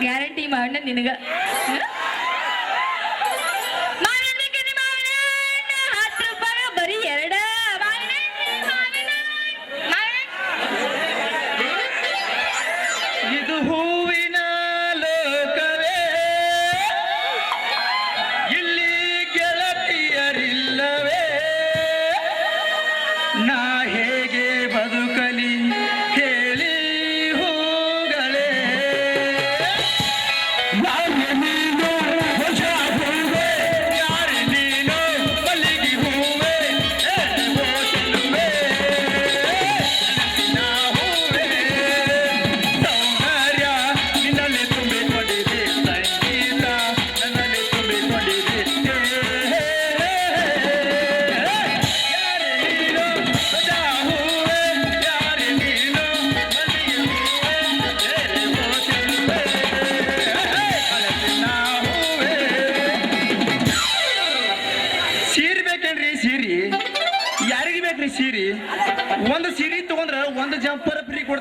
Guarantee ಮಾಡ ನಿನಗ.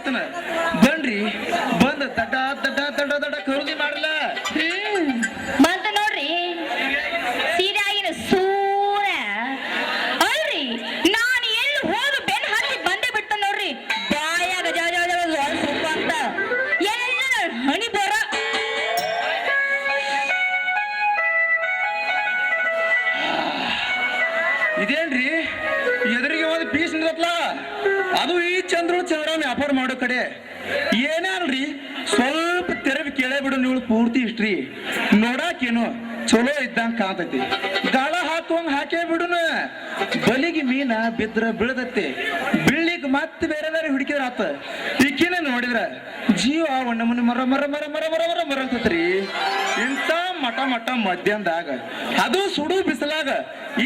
Jumper free Chandru ವ್ಯಾಪಾರ ಮಾಡೋ ಕಡೆ. ಏನಾಲ್ರಿ ಸ್ವಲ್ಪ ತೆರವಿ ಕೇಳೇ ಬಿಡು ನೀವು ಪೂರ್ತಿ ಇಷ್ಟ್ರಿ ನೋಡಾಕೇನು ಚಲೋ ಇದ್ದಂಗ ಕಾಣ್ತೈತಿ. ಗಾಳ ಹಾಕುವಂಗ ಹಾಕೇ ಬಿಡುನ. ಬಲಿಗೆ ಮೀನ ಬಿದ್ರ ಬೀಳದತ್ತೆ ಬಿಳ್ಳಿಗ್ ಮತ್ತೆ ಬೇರೆ ಬೇರೆ ಹುಡುಕಿದ್ರ ಆತ. ಈಕಿನ ನೋಡಿದ್ರ ಜೀವ ನಮ್ಮನ್ನ ಮರ ಮರ ಮರ ಮರ ಮರ ಮರ ಮರ ಅಂತತ್ರಿ. ಇಂತ ಮಠ ಮಠ ಮಧ್ಯಾಹ್ನದಾಗ ಅದು ಸುಡು ಬಿಸಿಲಾಗ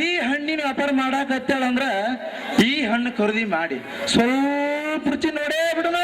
ಈ ಹಣ್ಣಿನ ವ್ಯಾಪಾರ ಮಾಡಾಕತ್ತಾಳ ಅಂದ್ರ ಈ ಹಣ್ಣು ಖರೀದಿ ಮಾಡಿ, ಸ್ವಲ್ಪ ರುಚಿ ನೋಡೇ ಬಿಡುನ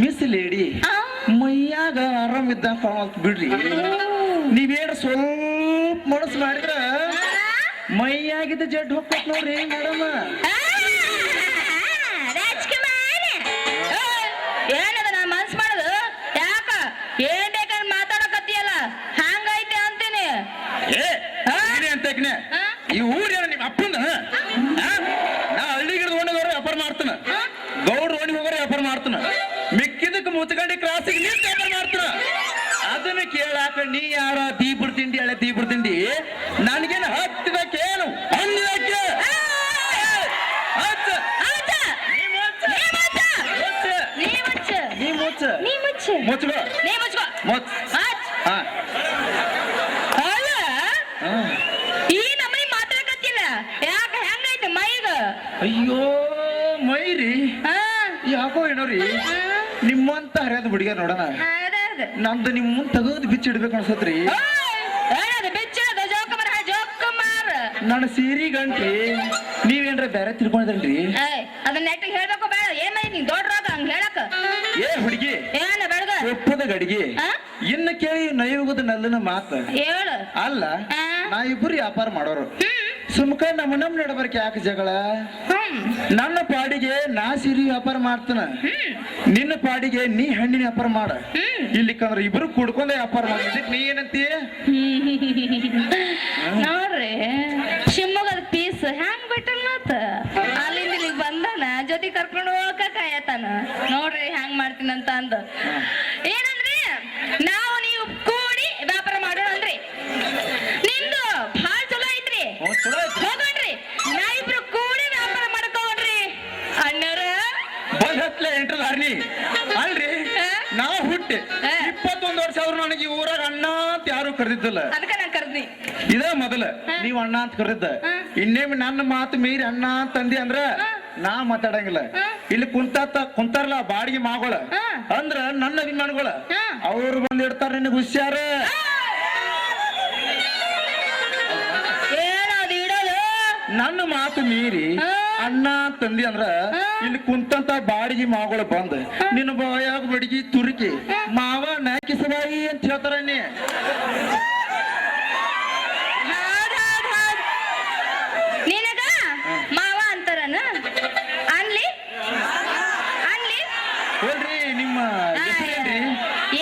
ಮಿಸ್ ಲೇಡಿ ಆ? ಮೈಯಾಗ ಆರಾಮ್ ಇದ್ದ ಕಾಣತ್ ಬಿಡ್ರಿ. ನೀವೇನು ಸ್ವಲ್ಪ ಮನಸ್ಸು ಮಾಡಿದ್ರ? ಮೈಯಾಗಿದ್ದ ಜಡ್ ಹೋಗ್ತೈತ್ ನೋಡ್ರಿ ಮೇಡಮ್. ಏನದ ನಾ ಮನ್ಸ್ ಮಾಡೋದು? ಯಾಕ? ಏನ್ ಬೇಕಾದ್ರೆ ಮಾತಾಡಕತ್ತೀಯಲ್ಲ? ಹಂಗೈತೆ ಅಂತೀನಿ? ಏನೇ? ಈ ಊರ ನಿಮ್ಮ ಅಪ್ಪನ ನಾ ಹಳ್ಳಿ ಒಣಗೋರು ವ್ಯಾಪಾರ ಮಾಡ್ತಾನ. ಆ? ಗೌಡ್ರ ಓಣಿಗೆ ಹೋಗೋರು ವ್ಯಾಪಾರ ಮಾಡ್ತಾನ. ಮಿಕ್ಕಿದಕ್ಕೆ ಮುಚ್ಕೊಂಡು ಕ್ರಾಸಿಗೆ ನಿಂತು ವ್ಯಾಪಾರ ಮಾಡ್ತಾರ? ಅದನ್ನ ಕೇಳಾಕ ನೀ ಯಾರ? ದೀಪುರ್ ತಿಂಡಿ ಹಳೆ ದೀಪುರ್ ತಿಂಡಿ? ನನಗೇನು ಹತ್ತಿದ ಕೇಳು ನೀ ಮುಚ್ಚ. ಅಲ್ಲ ಈ ನಮ್ಮನಿ ಮಾತಾಡಕತ್ತಿಲ್ಲ ಯಾಕ ಹೆಂಗೈತೆ ಮೈಗ ಅಯ್ಯೋ ಮೈರಿ. ಯಾಕೋ ಏನೋರಿ ಆ, ನಿಮ್ಮಂತ ಹರಿಯೋದು ಹುಡುಗ ನೋಡೋಣ. ನಮ್ದು ನಿಮ್ಮ ಮುಂದ್ ಬಿಚ್ಚಿ ಬಿಚ್ಚಿಡ್ಬೇಕು ಅನ್ಸತ್ರಿ. ನನ್ನ ಸೀರಿ ಗಂಟ್ರಿ ನೀವೇನ್ರ ಬೇರೆ ತಿಳ್ಕೊಂಡ್ರಿ ಏಯ್ ಅದನ್ನ ನೆಟ್ಟಿಗೆ ಹೇಳ್ಬೇಕು ಬೇಡ. ಏನ್ ಮೈ ನೀನ್ ದೊಡ್ಡರಾಗ ಹಂಗ ಹೇಳಕ ಏ ಹುಡುಗಿ ಏನ ಬೆಳಗ? ಒಪ್ಪದ ಗಡಿಗೆ? ಇನ್ನ ಕೇಳಿ ನಯೋಗದ ನಲ್ಲನ ಮಾತು. ಹೇಳು. ಅಲ್ಲ? ನಾ ಇಬ್ಬರು ವ್ಯಾಪಾರ ಮಾಡೋರು. ಸುಮ್ಕ ನಮ್ಮ ನಮ್ ನಡಬರ್ಕ ಯಾಕೆ ಜಗಳ? ನನ್ನ ಪಾಡಿಗೆ ನಾ ಸಿರಿ ವ್ಯಾಪಾರ ಮಾಡ್ತಾನ. ನಿನ್ನ ಪಾಡಿಗೆ ನೀ ಹಣ್ಣಿನ ವ್ಯಾಪಾರ ಮಾಡ. ಇಲ್ಲಿಕಂದ್ರ ಇಬ್ರು ಕುಡ್ಕೊಂಡೆ ವ್ಯಾಪಾರ ಮಾಡ ಇದಕ್ ನೀ ಏನಂತೀಯ ನೋಡ್ರಿ ಶಿವಮೊಗ್ಗದ ಪೀಸ್ ಹೆಂಗ್ ಬಿಟ್ಟಲ್ ಮತ್ತ? ಅಲ್ಲಿಂದ ಇಲ್ಲಿಗೆ ಬಂದಾನ ಜೊತೆ ಕರ್ಕೊಂಡು ಹೋಗಕ ಕಾಯತಾನ? ನೋಡ್ರಿ ಹ್ಯಾಂಗ್ ಮಾಡ್ತೀನಂತ ಅಂದ. ಏನಂದ್ರಿ ಕರೆದಿದ್ದಲ್ಲ. ಅದಕ್ಕೆ ನಾನು ಕರ್ದ್ನಿ. ಇದ ಮೊದಲ? ನೀವ್ ಅಣ್ಣ ಅಂತ ಕರೆದಿದ್ದ? ಇನ್ನೇಮ್ ನನ್ನ ಮಾತು ಮೀರಿ ಅಣ್ಣ ಅಂತ ಅಂದಿ ಅಂದ್ರ ನಾ ಮಾತಾಡಂಗಿಲ್ಲ. ಇಲ್ಲಿ ಕುಂತಾತ ಕುಂತಾರಲ್ಲ ಬಾಡಿಗೆ ಮಾಗೋಳ. ಅಂದ್ರ ನನ್ನ ಅಭಿಮಾನಿಗಳ. ಅವ್ರು ಬಂದ್ ಇಡ್ತಾರ ನಿನಗೆ ಹುಷಾರ. ನನ್ನ ಮಾತು ಮೀರಿ ಅಣ್ಣ ತಂದಿ ಅಂದ್ರ ಇಲ್ಲಿ ಕುಂತಂತ ಬಾಡಿಗೆ ಮಾಗೋಳ ಬಂದ. ನಿನ್ನ ಬಾಯಾಗ ಬಡಿಗಿ ತುರುಕಿ. ಮಾವ ನಾಕಿಸಬಾಯಿ ಅಂತ ಹೇಳ್ತಾರ ನೀ ಹೌದ್ ಹೌದ್ ಹೌದ್. ನಿನಗ ಮಾವ ಅಂತಾರನ ಅನ್ಲಿ ಅನ್ಲಿ ಹೇಳ್ರಿ ನಿಮ್ಮ ಹೆಸರೇನ್ರಿ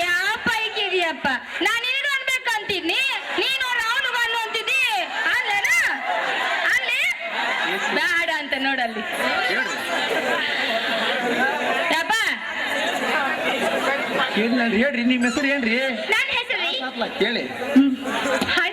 ಯಾವ ಪೈಕಿ ಇದೆಯಪ್ಪ ನಾನು ನಿನಗ ಅನ್ಬೇಕಂತಿದ್ನಿ ನೀನು ಅವನಿಗ ಅನ್ನು ಅಂತಿದ್ದಿ ಅಲ್ಲನ ಅಲ್ಲಿ ಬೇಡ ಅಂತ ನೋಡಲ್ಲಿ ಹೇಳ್ರಿ ಯಪ್ಪ ಕೇಳಿ ಹೇಳ್ರಿ ನಿಮ್ಮ ಹೆಸರು ಏನ್ರಿ? ನನ್ನ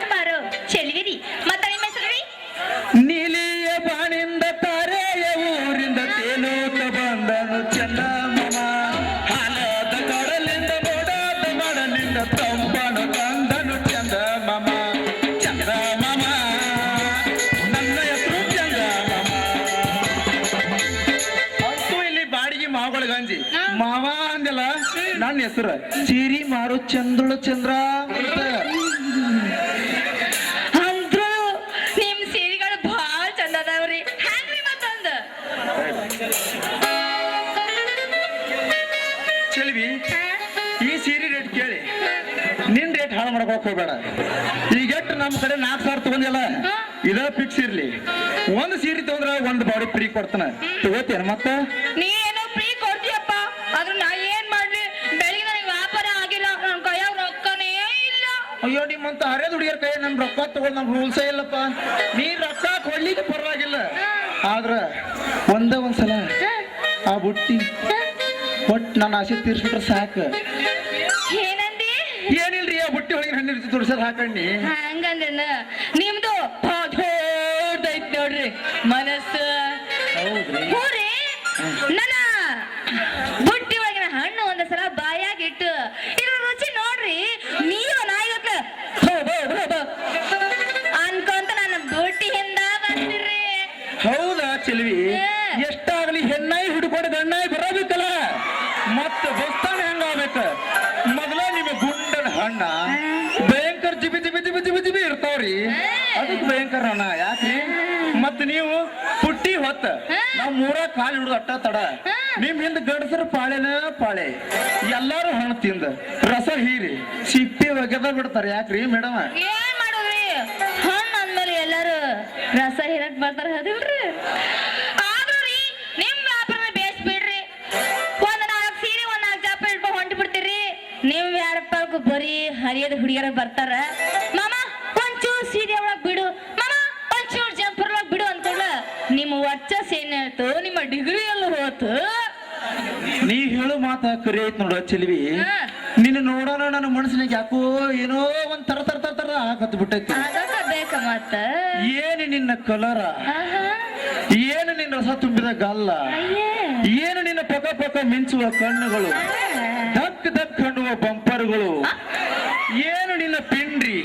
ಹೆಸರು? ಸೀರಿ ಮಾರು ಚಂದ್ರಳು ಚಂದ್ರ. ಅಂತ ಅಂದ್ರು ನಿಮ್ ಸೀರೆಗಳು ಬಹಳ ಚಂದ ಅದಾವ್ರಿ ಹ್ಯಾಂಗ್ರಿ ಮತ್ತೊಂದು? ಚೆಲ್ವಿ ಈ ಸೀರೆ ರೇಟ್ ಕೇಳಿ. ನಿನ್ ರೇಟ್ ಹಾಳು ಹೋಗ್ಬೇಡ. ಈಗ ನಮ್ಮ ಕಡೆ ನಾಲ್ಕು ಸಾವಿರ ತಗೊಂಡಿಲ್ಲ ಇದ ಫಿಕ್ಸ್ ಇರ್ಲಿ. ಒಂದ್ ಸೀರೆ ತಗೊಂಡ್ರ ಒಂದ್ ಬಾಡಿ ಫ್ರೀ ಕೊಡ್ತಾನ. ತಗೋತೇನ ಮತ್ತ? ನೀ ನಿಮ್ಮಂತ ಹರಿಯದ ಹುಡುಗಿಯರ್ ಕೈ ನಮ್ ರೊಕ್ಕ ತಗೊಂಡ್ ನಮ್ ರೂಲ್ಸೇ ಇಲ್ಲಪ್ಪ. ನೀ ರೊಕ್ಕ ಕೊಡ್ಲಿಕ್ಕೆ ಪರವಾಗಿಲ್ಲ. ಆದ್ರ ಒಂದ ಒಂದ್ಸಲ ಆ ಬುಟ್ಟಿ ಒಟ್ ನನ್ನ ಆಸೆ ತೀರ್ಸ್ಬಿಟ್ರೆ ಸಾಕು. ಏನಂದಿ? ಏನಿಲ್ರಿ ಆ ಬುಟ್ಟಿ ಒಳಗಿನ ಹಣ್ಣು ಇರ್ತಿ ಹಾಕಂಡಿ ಹಾಕಣ್ಣಿ? ನಿಮ್ದು ದೊಡ್ಡೈತ್ ನೋಡ್ರಿ ಮನಸ್ಸು. ಹೌದ್ರಿ. ನನ್ನ ಚೆಲ್ವಿ. ಎಷ್ಟಾಗಲಿ ಹೆಣ್ಣಾಯಿ ಹಿಡ್ಕೊಂಡು ಗಣ್ಣಾಯಿ ಬರಬೇಕಲ್ಲ? ಮತ್ತ ಬಸ್ತಾನೆ ಹೆಂಗಾಗ್ಬೇಕ? ಮೊದಲ ನಿಮ್ಮ ಗುಂಡನ ಹಣ್ಣ. ಭಯಂಕರ ಜಿಬಿ ಜಿಬಿ ಜಿಬಿ ಜಿಬಿ ಜಿಬಿ ಇರ್ತಾವ್ರಿ. ಅದಕ್ಕೆ ಭಯಂಕರ ಹಣ್ಣ ಯಾಕ್ರಿ ಮತ್ ನೀವು ಪುಟ್ಟಿ ಹೊತ್ತ ನಾವ್ ಮೂರ ಕಾಲ್ ಹಿಡಿದು ಅಟ್ಟ ತಡ. ನಿಮ್ ಹಿಂದ ಗಂಡಸರ ಪಾಳೆನ ಪಾಳೆ. ಎಲ್ಲಾರು ಹಣ್ಣು ತಿಂದ. ರಸ ಹೀರಿ. ಸಿಪ್ಪಿ ಒಗೆದ ಬಿಡ್ತಾರೆ ಯಾಕ್ರಿ ಮೇಡಮ್? ಏನ್ ಮಾಡೋದ್ರಿ? ಹಣ್ಣು ಅಂದ್ಮೇಲೆ ಎಲ್ಲಾರು ರಸ ಹೀರಕ್ ಬರ್ತಾರ ಹದಿಲ್ರಿ? ಹುಡುಗಿಯರ ಬರ್ತಾರ. ಮಾಮ ಒಂಚೂರ್ ಸೀರೆ ಒಳಗ್ ಬಿಡು. ಮಾಮ ಒಂಚೂರ್ ಜಂಪರ್ ಒಳಗ್ ಬಿಡು ಅನ್ಕೊಂಡ ನಿಮ್ಮ ವರ್ಚಸ್ ಏನಾಯ್ತು? ನಿಮ್ಮ ಡಿಗ್ರಿ ಎಲ್ಲ ಹೋತು. ನೀ ಹೇಳೋ ಮಾತ ಕರಿ ಐತ್ ನೋಡ ಚೆಲ್ವಿ ನಿನ್ನ ನೋಡೋಣ ನನ್ನ ಮನಸ್ಸಿನಾಗ ಯಾಕೋ ಏನೋ ಒಂದ್ ತರ ತರ ತರ ತರ ಕತ್ ಬಿಟ್ಟೈತಿ. ಬೇಕ ಏನು ನಿನ್ನ ಕಲರ. ಏನು ನಿನ್ನ ರಸ ತುಂಬಿದ ಗಲ್ಲ? ಏನು ನಿನ್ನ ಪಕ ಪಕ ಮಿಂಚುವ ಕಣ್ಣುಗಳು? ದಕ್ ದಕ್ ಕಣ್ಣುವ ಬಂಪರ್ಗಳು? ಏನು ನಿನ್ನ ಪಿಂಡ್ರಿ.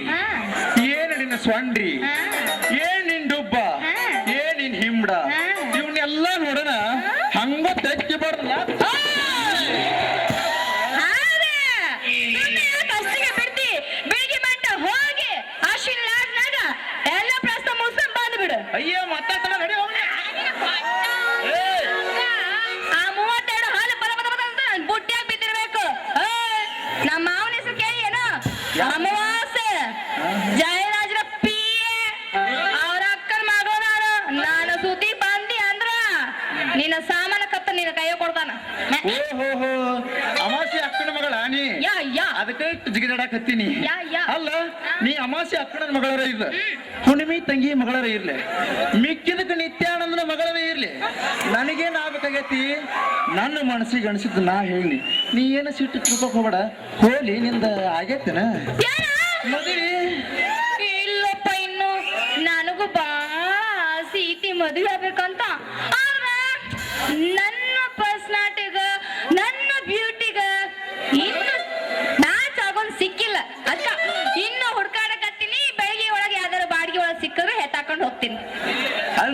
ಏನು ನಿನ್ನ ಸ್ವಂಡ್ರಿ? ಇಟ್ಟು ಜಿಗಿದಾಡಕತ್ತೀನಿ ಯಾ, ಯಾ. ಅಲ್ಲ ನೀ ಅಮಾಸಿ ಅಕ್ಕನ ಮಗಳರ ಇರ್ಲಿ. ಹುಣ್ಣಿಮೆ ತಂಗಿ ಮಗಳರ ಇರ್ಲಿ. ಮಿಕ್ಕಿದಕ್ಕೆ ನಿತ್ಯಾನಂದನ ಮಗಳರೇ ಇರ್ಲಿ. ನನಗೇನ್ ಆಗ್ಬೇಕಾಗೈತಿ? ನನ್ನ ಮನಸ್ಸಿಗೆ ಅನಿಸಿದ್ದು ನಾ ಹೇಳಿ ನೀ ಏನ ಸಿಟ್ಟು ತಿಳ್ಕೊಕ್ ಹೋಗ್ಬೇಡ. ಹೋಲಿ ನಿಂದ ಆಗೇತನ? ಮದುವೆ. ಇಲ್ಲಪ್ಪ ಇನ್ನು. ನನಗೂ ಬಾ ಸೀತಿ ಮದುವೆ ಆಗ್ಬೇಕಂತ. ನನ್ನ ಪರ್ಸನಾಲಿಟಿಗ ನನ್ನ ಬ್ಯೂಟಿಗ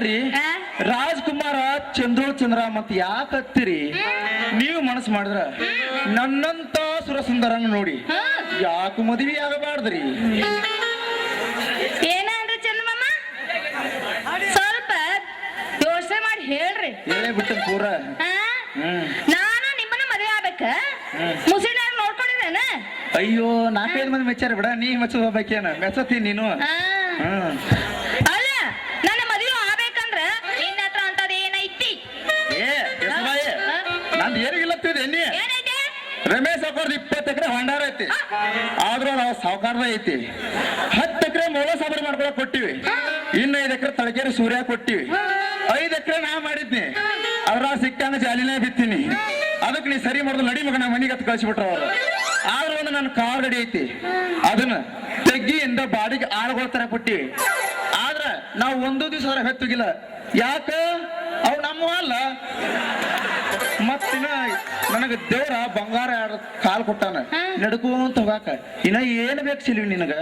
ಅಲ್ರಿ? ರಾಜ್ಕುಮಾರ ಚಂದ್ರ ಚಂದ್ರು ಮತ್ ಯಾಕೆ ಹತ್ತಿರಿ? ನೀವು ಮನಸ್ಸು ಮಾಡಿದ್ರ ನನ್ನಂತ ಸುರಸುಂದರನ ನೋಡಿ. ಯಾಕೆ ಮದುವೆ ಆಗಬಾರ್ದ್ರಿ? ಏನಂದ್ರಿ ಸ್ವಲ್ಪ ಯೋಚನೆ ಮಾಡಿ ಹೇಳ್ರಿ. ಹೇಳೇ ಬಿಟ್ಟು ಪೂರ. ಆ? ನಾನು ನಿಮ್ಮನ್ನ ಮದುವೆ ಆಗ್ಬೇಕ. ಮುಸುಳಿನಾಗ ನೋಡ್ಕೊಂಡಿದ್ದೇನ? ಅಯ್ಯೋ ನಾಲ್ಕೈದು ಮಂದಿ ಮೆಚ್ಚಾರ ಬಿಡ. ನೀ ಮೆಚ್ಚೋದ್ ಹೋಗ್ಬೇಕೇನ? ಮೆಚ್ಚತಿ ನೀನು. ಹ್ಮ್. ರಮೇಶ್ ಅವ್ರದ್ದು ಇಪ್ಪತ್ತು ಎಕರೆ ಹೊಂಡಾರ ಐತಿ. ಆದ್ರೂ ನಾವು ಸಾವುಕಾರದ ಐತಿ. ಹತ್ತು ಎಕರೆ ಮೂಲ ಸಾಬರಿ ಮಾಡ್ಕೊಳಕ್ ಕೊಟ್ಟಿವಿ. ಇನ್ನ ಐದು ಎಕರೆ ತಳಕೇರಿ ಸೂರ್ಯ ಕೊಟ್ಟಿವಿ. ಐದು ಎಕರೆ ನಾ ಮಾಡಿದ್ನಿ. ಅದ್ರ ಸಿಕ್ಕಂಗ ಜಾಲಿನೇ ಬಿತ್ತೀನಿ. ಅದಕ್ಕೆ ನೀ ಸರಿ ಮಾಡಿದ್ರು ನಡಿ ಮಗನ ಮನೆಗೆ ಹತ್ತು ಕಳಿಸ್ಬಿಟ್ರ ಅವ್ರು. ಆದ್ರೂ ಒಂದು ನನ್ನ ಕಾರ್ ಗಡಿ ಐತಿ. ಅದನ್ನ ತೆಗ್ಗಿಯಿಂದ ಬಾಡಿಗೆ ಆಳುಗಳ ತರ ಕೊಟ್ಟಿವಿ ಆದ್ರ ನಾವು ಒಂದು ದಿವಸ ಹೊರ ಹೆತ್ತುಗಿಲ್ಲ. ಯಾಕ? ಅವ್ ನಮ್ಮ ಅಲ್ಲ. ಮತ್ತಿನ ನನಗ ದೇವ್ರ ಬಂಗಾರ ಕಾಲ್ ಕೊಟ್ಟಾನ. ನಡ್ಕೊಂತ ಹೋಗಾಕ. ಇನ್ನ ಏನ್ ಬೇಕು ಸಿಲ್ವಿ ನಿನಗ?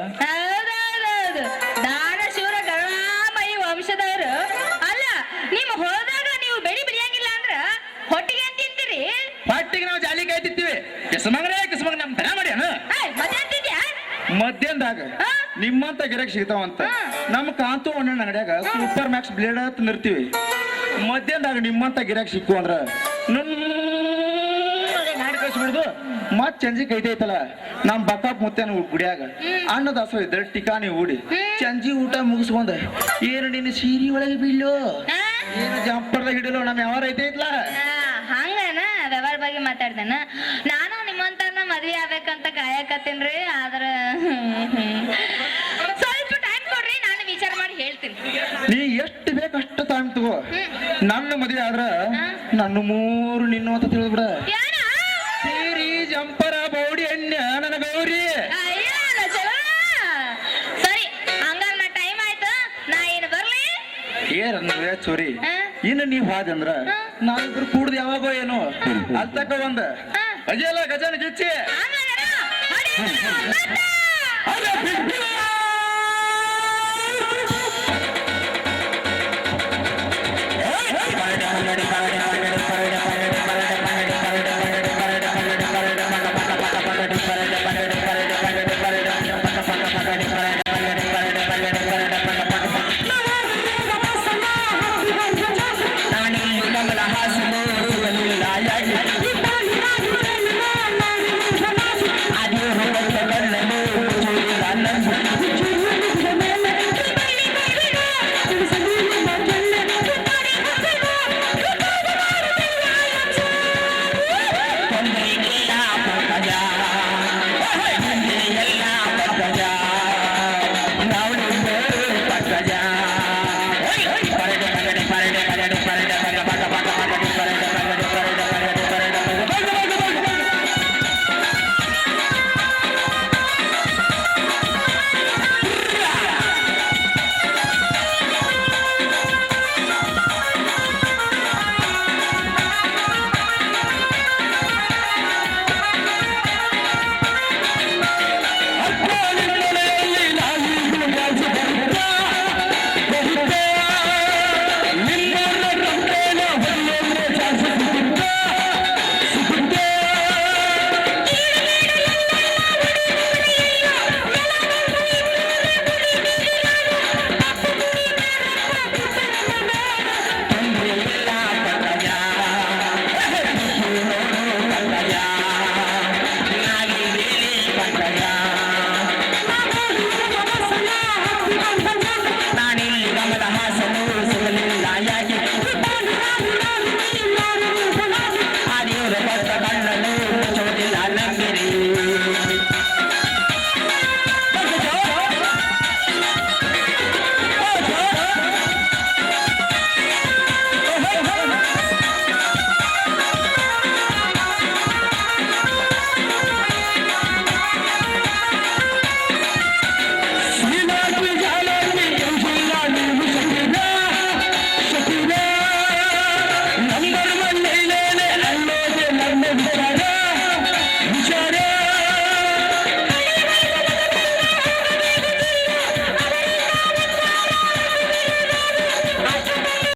ದಾನ ಶಿವರ ಗಣಾಮಯಿ ವಂಶದವರು. ಅಲ್ಲ ನಿಮ್ಮ ಹೊಲದಾಗ ನೀವು ಬೆಳಿ ಬೆಳಿಯಂಗಿಲ್ಲ ಅಂದ್ರ ಹೊಟ್ಟಿಗೆ ಅಂತ ತಿಂತೀರಿ? ಪಾಟಿಗೆ ನಾವು ಜಾಲಿ ಕಾಯ್ತಿರ್ತೀವಿ ಕಿಸ್ಮಂಗ್ರೆ ಕಿಸ್ಮಂಗ್ ನಮ್ ದನ ಮಧ್ಯಾಹ್ನದಾಗ ಹಾ? ನಿಮ್ಮಂತ ಗಿರಕ್ ಸಿಗ್ತಾವಂತ. ನಮ್ ನಮ್ಮ ಕಾಂತು ಅಣ್ಣ ಅಂಗಡಿಯಾಗ ಸೂಪರ್ ಮ್ಯಾಕ್ಸ್ ಬ್ಲೇಡ್ ಅಂತ ನಿರ್ತೀವಿ. ಮಧ್ಯಾಹ್ನದಾಗ ನಿಮ್ಮಂತ ಗಿರಾಕ್ ಸಿಕ್ಕು ಅಂದ್ರ ನಾಡಿ ಕಳ್ಸ್ಬಿಡ್ದು ಮತ್ ಚಂಜಿ ಕೈತೆ ಐತಲ್ಲ ನಮ್ ಬಕ್ಕ ಮುತ್ತೇನ ಗುಡಿಯಾಗ. ಅಣ್ಣ ದಾಸೋ ಇದ್ರ ಟಿಕಾಣಿ ಊಡಿ. ಚಂಜಿ ಊಟ ಮುಗಿಸ್ಕೊಂಡ ಏನ್ ನಿನ್ನ ಸೀರಿ ಒಳಗೆ ಬೀಳು? ಏನು ಜಂಪರ್ದಾಗ ಹಿಡಿಲು? ನಮ್ ಯಾವ ಐತೆ ಐತ್ಲಾ ಹಂಗನ? ವ್ಯವಹಾರ ಬಗ್ಗೆ ಮಾತಾಡ್ದನ? ನಾನು ನಿಮ್ಮಂತನ ಮದ್ವೆ ಆಗ್ಬೇಕಂತ ಕಾಯಕತ್ತೀನ್ರಿ ಆದ್ರ ಸ್ವಲ್ಪ ಟೈಮ್ ಕೊಡ್ರಿ ನಾನು ವಿಚಾರ ಮಾಡಿ ಹೇಳ್ತೀನಿ. ನೀ ಎಷ್ಟು ಬೇಕಷ್ಟು ಟೈಮ್ ತಗೋ. ನನ್ನ ಮದುವೆ ಆದ್ರ ನನ್ನ ಮೂರು ನಿನ್ನು ಅಂತ ತಿಳಿದ್ಬಿಡ. ಜಂಪರ ಬೌಡಿ ಎಣ್ಣೆ ನನ್ನ ಗೌರಿ. ಸರಿ ಹಂಗಾರ ನಾ ಟೈಮ್ ಆಯ್ತು. ನಾ ಏನು ಬರ್ಲಿ. ಏರನ್ವೇ ಚೋರಿ. ಹಾ? ಇನ್ನು ನೀವ್ ಹಾದಂದ್ರ. ನಾವಿಬ್ರು ಕೂಡ್ದು ಯಾವಾಗೋ ಏನೋ. ಅಲ್ಲಿ ತಕ ಒಂದ ಹಾ. ಅಜಯಲ್ಲ ಗಜಾನ ಗಿಚ್ಚಿ